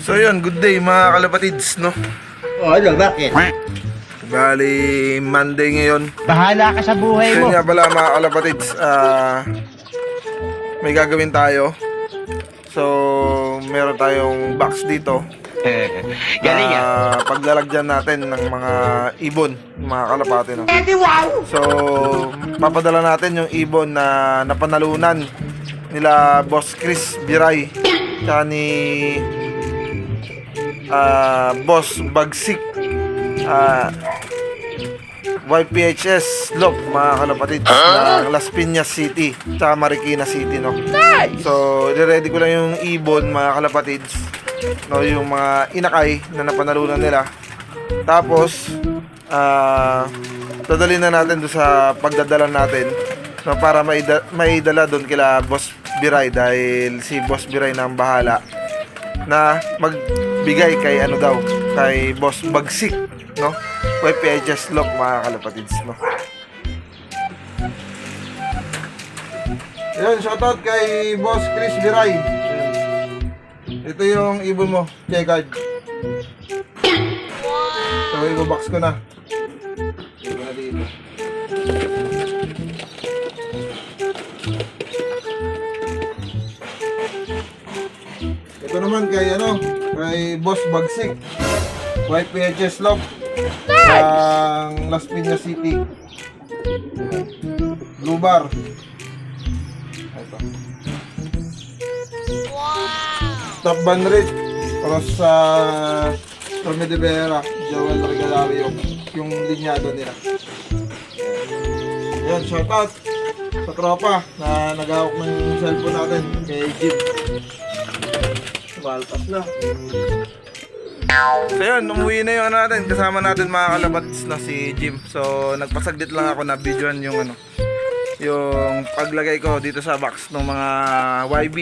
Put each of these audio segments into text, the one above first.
So yun, good day mga kalapatids, no? Oh, ano, bakit? Bali, Monday ngayon. Bahala ka sa buhay mo. yun nga pala mga kalapatids, ah, may gagawin tayo. So, meron tayong box dito. Galing. Ah, paglalagyan natin ng mga ibon, mga kalapati, no? So, papadala natin yung ibon na napanalunan nila Boss Chris Biray tsaka ni ah, Boss Bagsik. Ah, YPHS Lop mga kalapatid ng Las Piñas City tsaka Marikina City no? So ready ko lang yung ibon mga kalapatids no? Yung mga inakay na napanalunan nila. Tapos ah dadalhin na natin doon sa pagdadala natin no, para maida, maidala doon kila Boss Biray dahil si Boss Biray na ang bahala na magbigay kay ano daw kay Boss Bagsik no YPHS lock mga kalapatids no Ayun, shoutout kay Boss Chris Biray. Ito yung ibon mo, check card. So, ibo-box ko na. Ito naman kay ano, kay Boss Bagsik. YPHS Love. Ang Las Piñas City. Blue Bar. Ito. Stop Van Rit. Para sa Torme de Vera. Joel Regalario. Yung linyado nila. Yan, shoutout sa tropa na nagahawak ng cellphone natin kay Jim. Baltas na. So yun, umuwi na yung ano natin, kasama natin mga kalabats na si Jim. So nagpasaglit lang ako na videoan yung ano, yung paglagay ko dito sa box ng mga YB.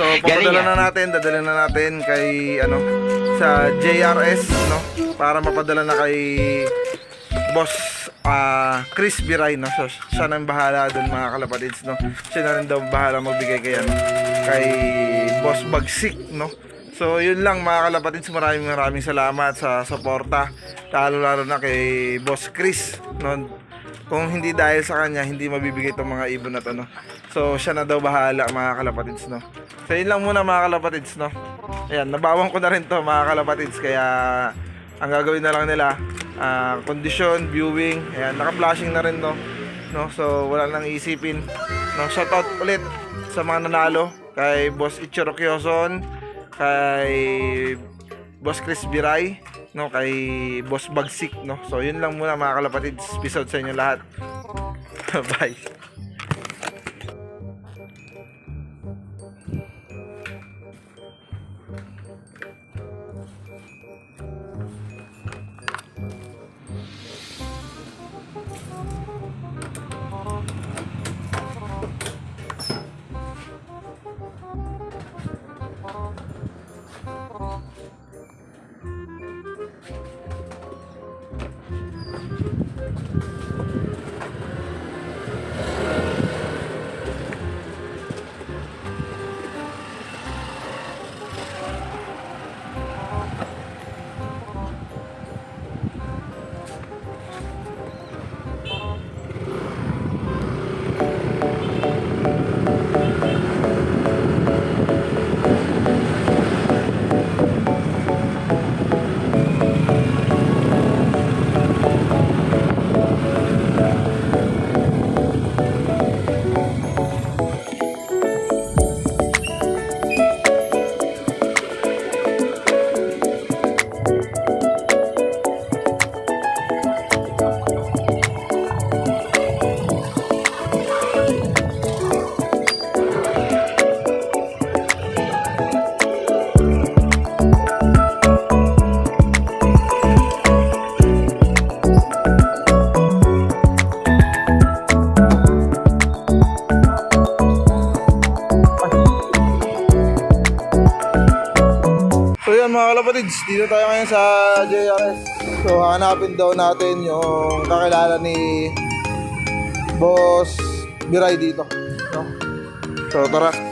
So papadala na natin, dadala na natin kay ano sa JRS no para mapadala na kay Boss ah Chris Biray no. So siya nang bahala doon mga kalapatids no. Siya na rin daw bahala magbigay kay ano kay Boss Bagsik no. So yun lang mga kalapatids, maraming maraming salamat sa suporta lalo lalo na kay Boss Chris no. Kung hindi dahil sa kanya, hindi mabibigay itong mga ibon na to, no? So, siya na daw bahala, mga kalapatids, no? So, yun lang muna, mga kalapatids, no? Ayan, nabawang ko na rin to, mga kalapatids, kaya ang gagawin na lang nila, ah, condition, viewing, ayan, naka-flashing na rin, no? no? So, wala nang isipin, no? Shoutout ulit sa mga nanalo, kay Boss Ichiro Kyoson, kay Boss Chris Biray, no, kay Boss Bagsik, no. So, yun lang muna mga kalapatids. Peace out sa inyo lahat. Bye. So yan mga kalapatids, dito tayo ngayon sa JRS. So hanapin daw natin yung kakilala ni Boss Biray dito. No? So tara.